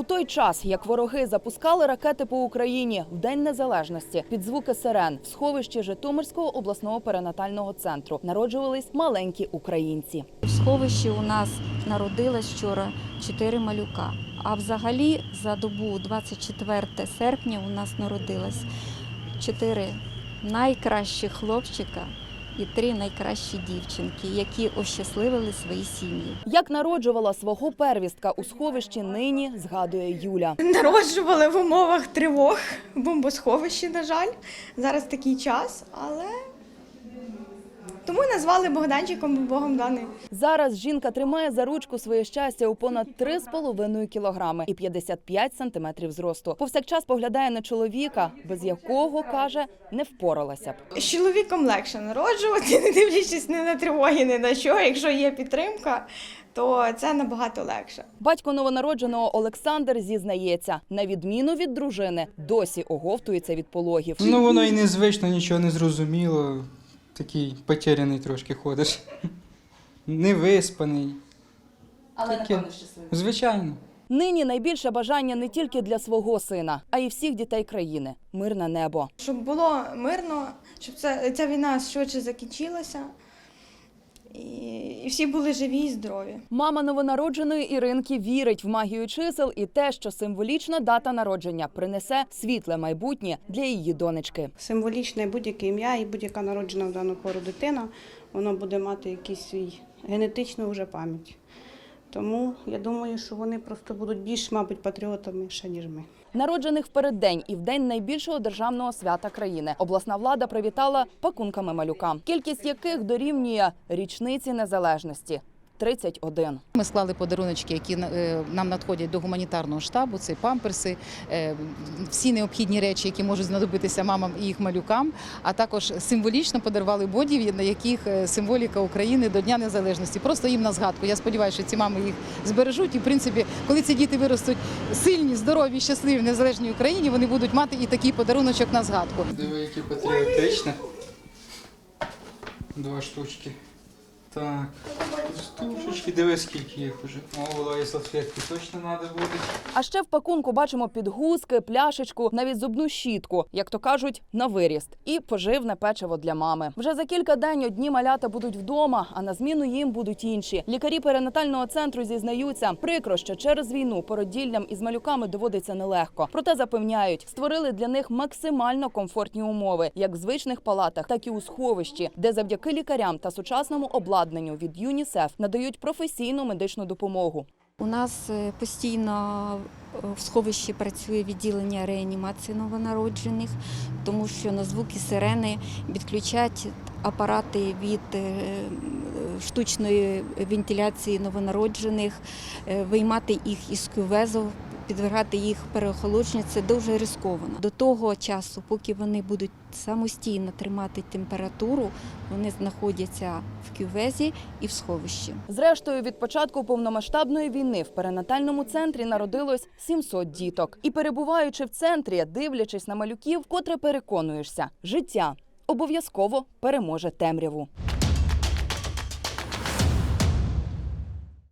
У той час, як вороги запускали ракети по Україні в День Незалежності під звуки сирен в сховищі Житомирського обласного перинатального центру народжувались маленькі українці. В сховищі у нас народилось вчора чотири малюка. А взагалі за добу 24 серпня у нас народилось чотири найкращі хлопчика і три найкращі дівчинки, які ощасливили свої сім'ї. Як народжувала свого первістка у сховищі, нині згадує Юля. Народжували в умовах тривог бомбосховищі, на жаль. Зараз такий час, але тому назвали Богданчиком, Богом даний. Зараз жінка тримає за ручку своє щастя у понад 3,5 кілограми і 55 сантиметрів зросту. Повсякчас поглядає на чоловіка, без якого каже не впоралася б. З чоловіком легше народжувати, не дивлячись ні на тривоги, ні на що. Якщо є підтримка, то це набагато легше. Батько новонародженого Олександр зізнається, на відміну від дружини, досі оговтується від пологів. Ну воно і незвично, нічого не зрозуміло. Такий потеряний трошки ходиш. Невиспаний. Але таке. напевно щасливий. Звичайно. Нині найбільше бажання не тільки для свого сина, а й всіх дітей країни мирне небо. Щоб було мирно, щоб це, ця війна швидше закінчилася. І, всі були живі і здорові. Мама новонародженої Іринки вірить в магію чисел і те, що символічна дата народження принесе світле майбутнє для її донечки. Символічне будь-яке ім'я і будь-яка народжена в дану пору дитина, воно буде мати якийсь свій генетичну вже пам'ять. Тому я думаю, що вони просто будуть більш, мабуть, патріотами ніж ми. Народжених в переддень і в день найбільшого державного свята країни обласна влада привітала пакунками малюкам, кількість яких дорівнює річниці незалежності 31. Ми склали подаруночки, які е, нам надходять до гуманітарного штабу. Це памперси, е, всі необхідні речі, які можуть знадобитися мамам і їх малюкам. А також символічно подарували бодів, на яких е, символіка України до Дня Незалежності. Просто їм на згадку. Я сподіваюся, що ці мами їх збережуть. І в принципі, коли ці діти виростуть сильні, здорові, щасливі в незалежній Україні, вони будуть мати і такий подаруночок на згадку. Диви, які патріотичні. Два штучки. Так. Штучечки, диви, скільки їх уже. О, вологі салфетки точно треба буде. А ще в пакунку бачимо підгузки, пляшечку, навіть зубну щітку, як то кажуть, на виріст, і поживне печиво для мами. Вже за кілька день одні малята будуть вдома, а на зміну їм будуть інші. Лікарі перинатального центру зізнаються, прикро, що через війну породіллям із малюками доводиться нелегко. Проте запевняють, створили для них максимально комфортні умови, як в звичних палатах, так і у сховищі, де завдяки лікарям та сучасному обладнанню від ЮНІСЕФ надають професійну медичну допомогу. У нас е, постійно е, в сховищі працює відділення реанімації новонароджених, тому що на звуки сирени відключать апарати від е, штучної вентиляції новонароджених, виймати їх із кювезу, підвергати їх переохолодженню. Це дуже ризиковано. До того часу, поки вони будуть самостійно тримати температуру, вони знаходяться в кювезі і в сховищі. Зрештою, від початку повномасштабної війни в перинатальному центрі народилось 700 діток. І перебуваючи в центрі, дивлячись на малюків, вкотре переконуєшся, життя обов'язково переможе темряву.